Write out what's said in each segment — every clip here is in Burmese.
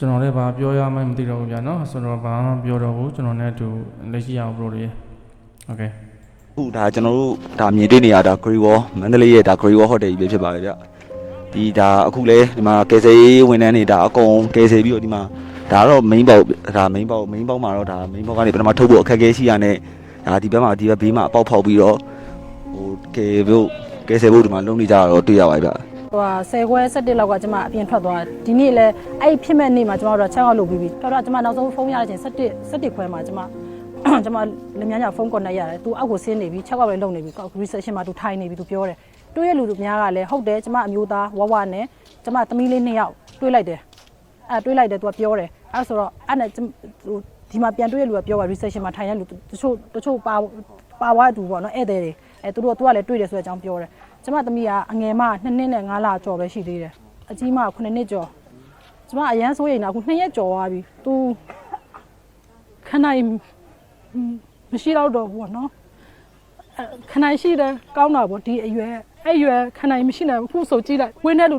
ကျွန်တော်လည်းဘာပြောရမှန်းမသိတော့ဘူးဗျာနော်ဆိုတော့ဘာမှမပြောတော့ဘူးကျွန်တော်နဲ့အတူလက်ရှိအောင် bro တွေโอเค အခုဒါကျွန်တော်တို့ဒါမြင်တွေ့နေရတာ Grey Wall မန္တလေးရဲ့ဒါ Grey Wall Hotel ကြီးပဲဖြစ်ပါတယ်ဗျဒီဒါအခုလဲဒီမှာကယ်ဆယ်ရေးဝန်ထမ်းတွေဒါအကုန်ကယ်ဆယ်ပြီးတော့ဒီမှာဒါကတော့ main ပေါက်ဒါ main ပေါက် main ပေါက်မှာတော့ဒါ main ပေါက်ကနေပထမထုတ်ဖို့အခက်အခဲရှိရတဲ့ဒါဒီဘက်မှာဒီဘက်ဘေးမှာအပေါက်ဖောက်ပြီးတော့ဟိုကယ်ဖို့ကယ်ဆယ်ဖို့ဒီမှာလုံးနေကြတာတော့တွေ့ရပါတယ်ဗျ ဟိုဟာ10ခွဲ17လောက်ကကျမအပြင်ထွက်သွားဒီနေ့လဲအဲ့ဖြစ်မဲ့နေ့မှာကျမတို့ချက်အောက်လုပ်ပြီးပြီတော်တော့ကျမနောက်ဆုံးဖုန်းရတဲ့ချိန်17 17ခွဲမှာကျမကျမလက်မြညာဖုန်းကွန်နဲ့ရတယ်သူအောက်ကိုဆင်းနေပြီချက်အောက်လည်းလုံနေပြီ reception မှာသူထိုင်နေပြီသူပြောတယ်တွေးရလူတို့များကလည်းဟုတ်တယ်ကျမအမျိုးသားဝဝနဲ့ကျမသမီးလေးနှစ်ယောက်တွေးလိုက်တယ်အဲတွေးလိုက်တယ်သူကပြောတယ်အဲဆိုတော့အဲ့နဲ့ဟိုဒီမှာပြန်တွေးရလူကပြောပါ reception မှာထိုင်ရလူတချို့တချို့ပါပါဝါတူပေါ့နော်ဧည့်သည်တွေအဲသူတို့ကသူကလည်းတွေးတယ်ဆိုတဲ့အကြောင်းပြောတယ် ကျမသမီးကအငယ်မ2နှစ်နဲ့5လကျော်ပဲရှိသေးတယ်အကြီးမက9နှစ်ကျော်ကျမအရန်စိုးရိမ်တာအခု2ရက်ကျော်သွားပြီသူခဏရင်မရှိတော့တော့ဘူးပေါ့နော်အဲခဏရှိတယ်ကောင်းတာပေါ့ဒီအရွယ်အဲ့အရွယ်ခဏမရှိနိုင်ဘူးခုဆိုကြည့်လိုက်ဝင်းတဲ့လူ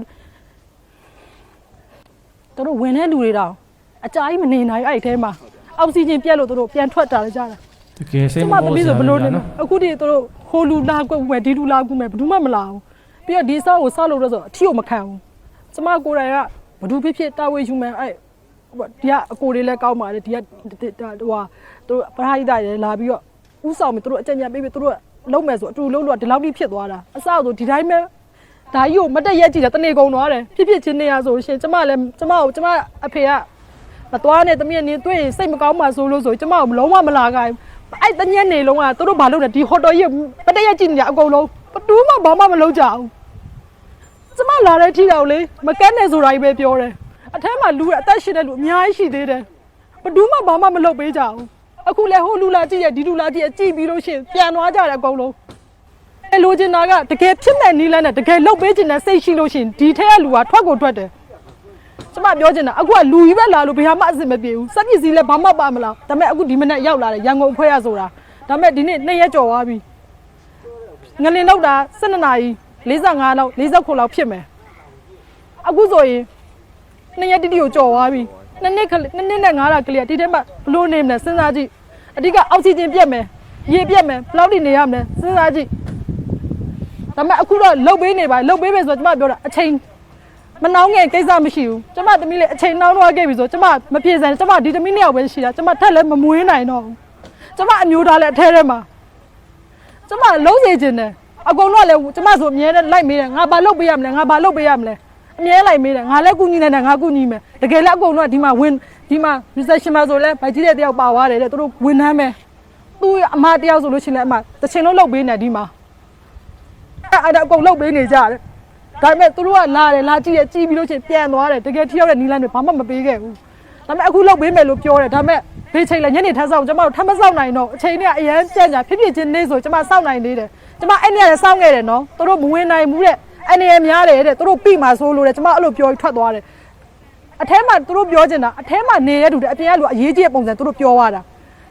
တို့တို့ဝင်တဲ့လူတွေတော့အကြာကြီးမနေနိုင်ဘူးအဲ့ဒီထဲမှာအောက်ဆီဂျင်ပြတ်လို့တို့ပြန်ထွက်တာလည်းကြားတာတကယ်စိတ်ကျမမပေါ်သမီးစဆိုရာဘလေလို့လဲနော်အခုတည်းတို့ ဟိုလူလာကွက်မယ်ဒီလူလာကွက်မယ်ဘယ်သူမှမလာဘူးပြီးတော့ဒီဆောက်ကိုဆောက်လို့တော့ဆိုအထီကိုမခံဘူးကျမကိုယ်တိုင်ကဘသူဖြစ်ဖြစ်တာဝန်ယူမယ်အဲ့ဟိုဒီကအကိုလေးလည်းကောင်းပါတယ်ဒီကဟိုဟာတို့ပရာဟိတတွေလာပြီးတော့ဥဆောင်ပြီးတို့အကြံဉာဏ်ပေးပြီးတို့လုံးမယ်ဆိုအတူလုံးလို့ဒီလောက်ကြီးဖြစ်သွားတာအစဆိုဒီတိုင်းပဲဒါကြီးကိုမတက်ရက်ကြည့်တာတနေကုန်သွားတယ်ဖြစ်ဖြစ်ချင်းနေရဆိုရှင်ကျမလည်းကျမကိုကျမအဖေကမသွားနဲ့တမီးနေတွေ့ရင်စိတ်မကောင်းမှဆိုလို့ဆိုကျမကလုံးဝမလာခိုင်း အဲ့တညက်နေလုံးကသူတို့ဘာလုပ်လဲဒီဟိုတယ်ကြီးပတရက်ကြည့်နေကြအကုန်လုံးဘတူးမှဘာမှမလုပ်ကြဘူးကျမလာတဲ့ထိတော်လေမကက်နဲ့ဆိုတာကြီးပဲပြောတယ်အထက်မှာလူအသက်ရှင်တဲ့လူအများကြီးရှိသေးတယ်ဘတူးမှဘာမှမလုပ်ပေးကြဘူးအခုလဲဟိုလူလာကြည့်ရဒီလူလာကြည့်ရကြည့်ပြီးလို့ရှိရင်ပြန်သွားကြတယ်အကုန်လုံးအဲလိုချင်တာကတကယ်ဖြစ်မဲ့နီးလန်းနဲ့တကယ်လုပ်ပေးချင်တဲ့စိတ်ရှိလို့ရှိရင်ဒီထက်ကလူကထွက်ကိုထွက်တယ် ကျမပြောချင်တာအခုကလူကြီးပဲလာလို့ဘယ်မှအဆင်မပြေဘူးစက်ပစ္စည်းလည်းဘာမှပါမလားဒါပေမဲ့အခုဒီမနေ့ရောက်လာတယ်ရန်ကုန်ဖွဲ့ရဆိုတာဒါပေမဲ့ဒီနေ့နှစ်ရက်ကျော်သွားပြီငလင်တော့တာ12နာရီ45လောက်49လောက်ဖြစ်မယ်အခုဆိုရင်နှစ်ရက်တိတိကိုကျော်သွားပြီနှစ်နှစ်ခလနှစ်နှစ်နဲ့9လကလေးကဒီထဲမှာဘလို့နေမလဲစဉ်းစားကြည့်အဓိကအောက်ဆီဂျင်ပြတ်မယ်ရေပြတ်မယ်ဘယ်လောက်ထိနေရမလဲစဉ်းစားကြည့်ဒါပေမဲ့အခုတော့လှုပ်ပေးနေပါလှုပ်ပေးမယ်ဆိုတော့ကျမပြောတာအချိန် မနှောင်းငယ်ကိစ္စမရှိဘူးကျမသမီးလေးအချိန်နှောင်းသွားခဲ့ပြီဆိုကျမမပြေစံကျမဒီသမီးနှစ်ယောက်ပဲရှိတာကျမထက်လည်းမမွေးနိုင်တော့ဘူးကျမအမျိုးသားလည်းအထဲထဲမှာကျမလုံးစေခြင်းတယ်အကုန်လုံးကလည်းကျမဆိုအမြဲတမ်းလိုက်မေးတယ်ငါဘာလုပ်ပေးရမလဲငါဘာလုပ်ပေးရမလဲအမြဲလိုက်မေးတယ်ငါလည်းကုညီနေတယ်ငါကုညီမယ်တကယ်လည်းအကုန်လုံးကဒီမှာဝင်ဒီမှာ reception မှာဆိုလည်းဗိုက်ကြီးတဲ့တယောက်ပါသွားတယ်တဲ့သူတို့ဝင်နှမ်းမယ်သူ့အမတယောက်ဆိုလို့ရှိရင်လည်းအမတစ်ချိန်လုံးလုပ်ပေးနေဒီမှာအဲ့အဲ့ဒါအကုန်လုပ်ပေးနေကြတယ် ဒါပေမဲ့သူတို့ကလာတယ်လာကြည့်ရကြည့်ပြီးလို့ချင်းပြန်သွားတယ်တကယ်ထိရောက်တဲ့နီလန်းတွေဘာမှမပေးခဲ့ဘူးဒါပေမဲ့အခုလောက်ပေးမယ်လို့ပြောတယ်ဒါပေမဲ့ဘေးချိန်လည်းညနေထပ်ဆောင်ကျမတို့ထပ်မဆောင်နိုင်တော့အချိန်နဲ့အရန်ကြံ့ကြဖြစ်ဖြစ်ချင်းနေဆိုကျမစောင့်နိုင်သေးတယ်ကျမအဲ့နေ့လည်းစောင့်ခဲ့တယ်နော်သူတို့မဝင်နိုင်ဘူးတဲ့အဲ့နေ့များတယ်တဲ့သူတို့ပြီမှာဆိုလို့တဲ့ကျမအဲ့လိုပြောပြီးထွက်သွားတယ်အထဲမှာသူတို့ပြောချင်တာအထဲမှာနေတဲ့လူတွေအပြင်ကလူအရေးကြီးတဲ့ပုံစံသူတို့ပြောသွားတာ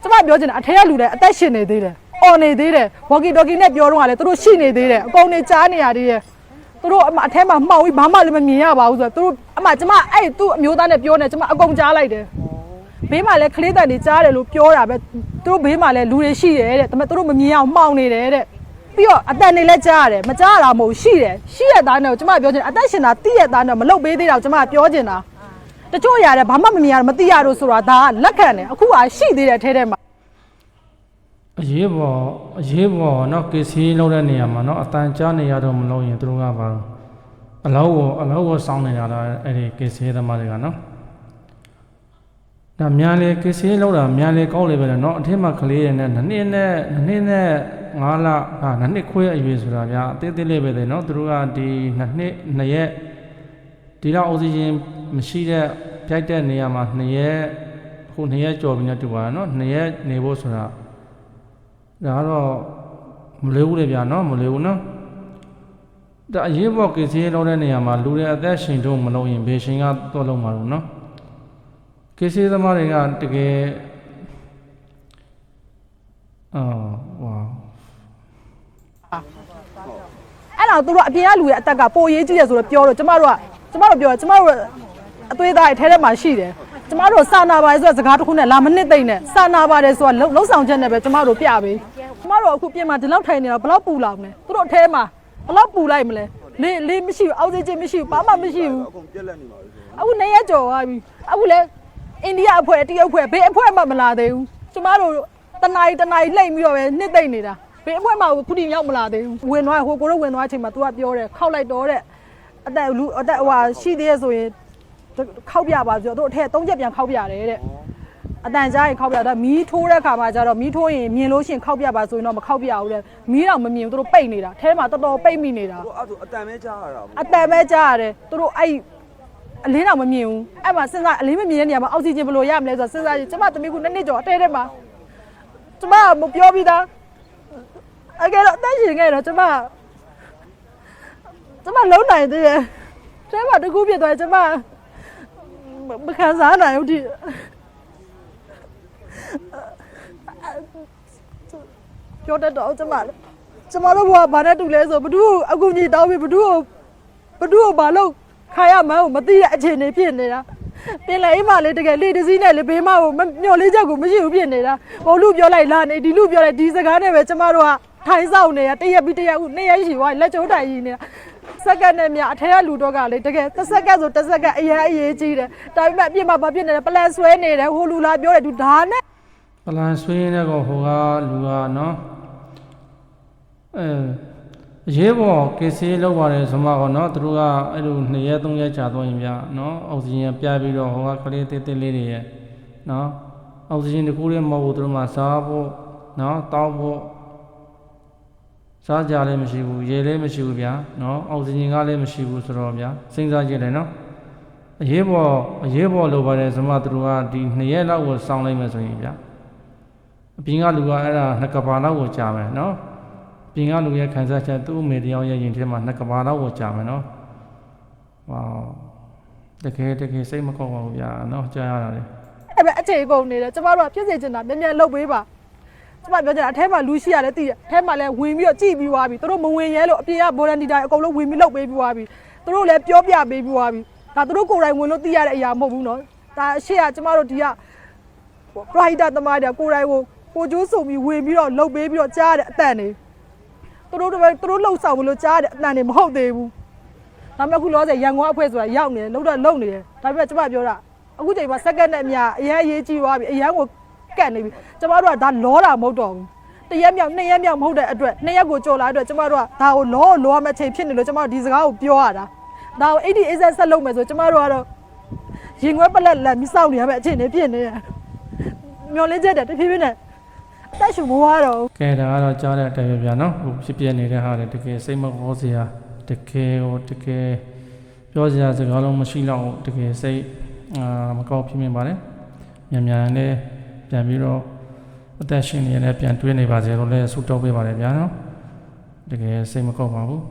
ကျမပြောချင်တာအထဲကလူတွေအသက်ရှင်နေသေးတယ်အော်နေသေးတယ်ဝါကီတော်ကီနဲ့ပြောတော့ကလည်းသူတို့ရှိနေသေးတယ်အကုန်နေကြားနေရသေးတယ် သူတို့အမအထဲမှာမှောင်ပြီးဘာမှလည်းမမြင်ရပါဘူးဆိုတော့သူတို့အမကျမအဲ့သူ့အမျိုးသားနဲ့ပြောနေကျမအကုန်ကြားလိုက်တယ်ဘေးမှာလည်းကလေးတန်တွေကြားတယ်လို့ပြောတာပဲသူတို့ဘေးမှာလည်းလူတွေရှိတယ်တဲ့ဒါပေမဲ့သူတို့မမြင်အောင်မှောင်နေတယ်တဲ့ပြီးတော့အတန်တွေလည်းကြားရတယ်မကြားရတာမဟုတ်ရှိတယ်ရှိရသားနဲ့ကျမပြောချင်အသက်ရှင်တာတိရသားနဲ့မလုတ်ပေးသေးတာကိုကျမပြောချင်တာတချို့ရတယ်ဘာမှမမြင်ရမသိရလို့ဆိုတာဒါကလက်ခံတယ်အခုကရှိသေးတယ်ထဲထဲမှာ အရေးပေါ်အရေးပေါ်เนาะကေစီလောက်တဲ့နေရာမှာเนาะအတန်ကြားနေရတော့မလို့ရင်သူတို့ကပါအလောက်ကိုအလောက်ကိုစောင်းနေတာလားအဲ့ဒီကေစီသမားတွေကเนาะဒါမြန်လေကေစီလောက်တာမြန်လေကောင်းလေပဲเนาะအထက်မှာကလေးရနဲ့နှစ်နှစ်နဲ့နှစ်နှစ်နဲ့9လဟာနှစ်ခွဲအရွယ်ဆိုတာဗျာအသေးသေးလေးပဲလေเนาะသူတို့ကဒီနှစ်နှစ်နှစ်ရက်ဒီတော့အောက်ဆီဂျင်မရှိတဲ့ပြိုက်တဲ့နေရာမှာနှစ်ရက်ခုနှစ်ရက်ကြော်ပြီးနေတူပါเนาะနှစ်ရက်နေဖို့ဆိုတာ ဒါကတော့မလွယ်ဘူးလေဗျာနော်မလွယ်ဘူးနော်ဒါအရေးပေါ်ကိစ္စရေးလုပ်တဲ့နေရာမှာလူတွေအသက်ရှင်တော့မလုပ်ရင်ဘယ်ရှင်ကတော့လုံးမှာလို့နော်ကိစ္စရေးသမားတွေကတကယ်အော်ဝါအဲ့တော့သူတို့အပြင်ကလူရဲ့အသက်ကပိုရေးကြည့်ရဆိုတော့ပြောတော့ကျမတို့ကကျမတို့ပြောကျမတို့အသွေးသားတွေထဲထဲမှာရှိတယ် ကျမတို့စာနာပါတယ်ဆိုတဲ့စကားတစ်ခုနဲ့လာမနစ်သိမ့်နဲ့စာနာပါတယ်ဆိုတာလုံလုံဆောင်ချက်နဲ့ပဲကျမတို့ပြပေးကျမတို့အခုပြင်မှာဒီလောက်ထိုင်နေတော့ဘယ်လောက်ပူလောင်လဲသူတို့အထဲမှာဘယ်လောက်ပူလိုက်မလဲလေးလေးမရှိဘူးအောက်ဆီဂျင်မရှိဘူးဘာမှမရှိဘူးအကုန်ပြက်လက်နေပါပြီအခုနေရကြော်သွားပြီအခုလဲအိန္ဒိယအဖွဲ့တရုတ်အဖွဲ့ဘေးအဖွဲ့မှမလာသေးဘူးကျမတို့တနားရီတနားရီလှိမ့်ပြီးတော့ပဲနှစ်သိမ့်နေတာဘေးအဖွဲ့မှခုထိရောက်မလာသေးဘူးဝင်သွားဟိုကိုတို့ဝင်သွားချိန်မှာ तू ကပြောတယ်ခောက်လိုက်တော့တဲ့အတက်လူအတက်ဟိုဟာရှိသေးရဆိုရင် ခောက်ပြပါဆိုတော့တို့အထက်၃ချက်ပြန်ခောက်ပြတယ်တဲ့အတန်ကြားရင်ခောက်ပြတော့မီးထိုးတဲ့ခါမှာကျတော့မီးထိုးရင်မြင်လို့ရှရင်ခောက်ပြပါဆိုရင်တော့မခောက်ပြဘူးတဲ့မီးတော့မမြင်ဘူးတို့ပိတ်နေတာအဲမှာတော်တော်ပိတ်မိနေတာဟိုအဲ့ဒါအတန်ပဲကြားရတာအတန်ပဲကြားရတယ်သူတို့အဲ့အလင်းတော့မမြင်ဘူးအဲ့မှာစဉ်းစားအလင်းမမြင်တဲ့နေရာမှာအောက်ဆီဂျင်ဘယ်လိုရမလဲဆိုတော့စဉ်းစားကြည့်ကျမသမီးကနှစ်နှစ်ကျော်အတဲထဲမှာကျမမပြောပြီးသားအကယ်တော့အသက်ရှင်ခဲ့တော့ကျမကျမလုံးနိုင်သေးတယ်ကျမတကူပြစ်သွားကျမ မခံစားနိုင်ဘူးဒီပြောတတ်တော့ကျမကျမတို့ဘဝဘာနဲ့တူလဲဆိုဘသူ့အကူကြီးတောင်းပြီးဘသူ့ကိုဘဒုကိုဘာလို့ခါရမှန်းကိုမသိတဲ့အခြေအနေဖြစ်နေတာတင်လေအိမ်မလေးတကယ်လေတစည်းနဲ့လေဘေးမကိုမျော်လေးချက်ကိုမရှိဘူးဖြစ်နေတာဟိုလူပြောလိုက်လာနေဒီလူပြောလိုက်ဒီစကားနဲ့ပဲကျမတို့ကထိုင်ဆောင်နေတာတရက်ပြီးတရက်ခုနှစ်ရက်ရှိသွားလက်ကျိုးတိုင်ကြီးနေတာ စက္ကန့်နဲ့မြအထက်ကလူတော့ကလေတကယ်တစ်စက္ကန့်ဆိုတစ်စက္ကန့်အရင်အရေးကြီးတယ်ဒါပေမဲ့အပြစ်မှာဘာဖြစ်နေလဲပလန်ဆွဲနေတယ်ဟိုလူလာပြောတယ်သူဒါနဲ့ပလန်ဆွေးနေတဲ့ကောင်ဟိုကလူကနော်အဲအရေးပေါ်ကေစီလောက်ပါတယ်ဆိုမှကောနော်သူတို့ကအဲ့လို2ရက်3ရက်ကြာသွားရင်ဗျာနော်အောက်ဆီဂျင်ပြပြီးတော့ဟိုကကလေးသေးသေးလေးတွေရဲ့နော်အောက်ဆီဂျင်တကူလေးမဟုတ်ဘူးသူတို့မှစားဖို့နော်တောက်ဖို့ စားကြလည်းမရှိဘူးရေလည်းမရှိဘူးဗျာနော်အောက်ဆီဂျင်ကလည်းမရှိဘူးဆိုတော့ဗျာစဉ်းစားကြည့်လိုက်နော်အရေးပေါ်အရေးပေါ်လိုပါတယ်ဆိုမှသူတို့ကဒီ2ရက်လောက်ကိုစောင့်လိုက်မယ်ဆိုရင်ဗျာအပြင်ကလူကအဲ့ဒါနှစ်ကဘာလောက်ကိုကြာမယ်နော်အပြင်ကလူရဲ့ခံစားချက်သူ့အမေတယောက်ရဲ့ရင်ထဲမှာနှစ်ကဘာလောက်ကိုကြာမယ်နော်ဝါတကယ်တကယ်စိတ်မကောင်းပါဘူးဗျာနော်ကြားရတာလေအဲ့ပဲအခြေကုန်နေတယ်ကျမတို့ကဖြစ်စေချင်တာမြန်မြန်လုပ်ပေးပါ ကျမပြောချင်တာအထဲမှာလူရှိရတယ်သိတယ်အထဲမှာလည်းဝင်ပြီးတော့ကြည်ပြီးသွားပြီသူတို့မဝင်ရဲလို့အပြင်ကဘော်လန်တီတိုင်းအကုန်လုံးဝင်ပြီးလုပ်ပေးပြီးသွားပြီသူတို့လည်းပြောပြပေးပြီးသွားပြီဒါသူတို့ကိုယ်တိုင်ဝင်လို့သိရတဲ့အရာမဟုတ်ဘူးနော်ဒါအရှိကကျမတို့ဒီကပရိုက်တာသမားတွေကိုယ်တိုင်ကိုကိုကျိုးစုံပြီးဝင်ပြီးတော့လုပ်ပေးပြီးတော့ကြားရတဲ့အတန်တွေသူတို့တွေသူတို့လှုပ်ဆောင်မလို့ကြားရတဲ့အတန်တွေမဟုတ်သေးဘူးဒါပေမဲ့အခုလောဆယ်ရန်ကုန်အဖွဲ့ဆိုတာရောက်နေတယ်လုံးတော့လုံနေတယ်ဒါပေမဲ့ကျမပြောတာအခုချိန်မှာစက္ကန့်နဲ့အများအရန်အရေးကြီးသွားပြီအရန်ကို ကတ်နေပြီကျမတို့ကဒါလောတာမဟုတ်တော့ဘူးတစ်ရက်မြောက်နှစ်ရက်မြောက်မဟုတ်တဲ့အတွက်နှစ်ရက်ကိုကြော်လာတဲ့အတွက်ကျမတို့ကဒါကိုလောလောရမယ့်ချိန်ဖြစ်နေလို့ကျမတို့ဒီစကားကိုပြောရတာဒါကို80 80ဆက်လုပ်မယ်ဆိုကျမတို့ကတော့ရင်ခွဲပလက်လက်မိစောင့်နေရမယ့်အခြေအနေဖြစ်နေတယ်မျောလင်းချက်တဲ့တဖြည်းဖြည်းနဲ့အသက်ရှူမွားတော့ဘူးကဲဒါကတော့ကြားတဲ့အတိုင်းပဲဗျာနော်ဟိုဖြစ်ပြနေတဲ့ဟာတွေတကယ်စိတ်မကောစရာတကယ်ဟိုတကယ်ပြောစရာစကားလုံးမရှိတော့ဘူးတကယ်စိတ်အာမကောင်းဖြစ်မြင်ပါတယ်မြန်မြန်လေး ပြန်ပြီးတော့အသက်ရှင်နေရတဲ့ပြန်တွေးနေပါစေလို့လည်းဆုတောင်းပေးပါတယ်ဗျာနော်တကယ်စိတ်မကောင်းပါဘူး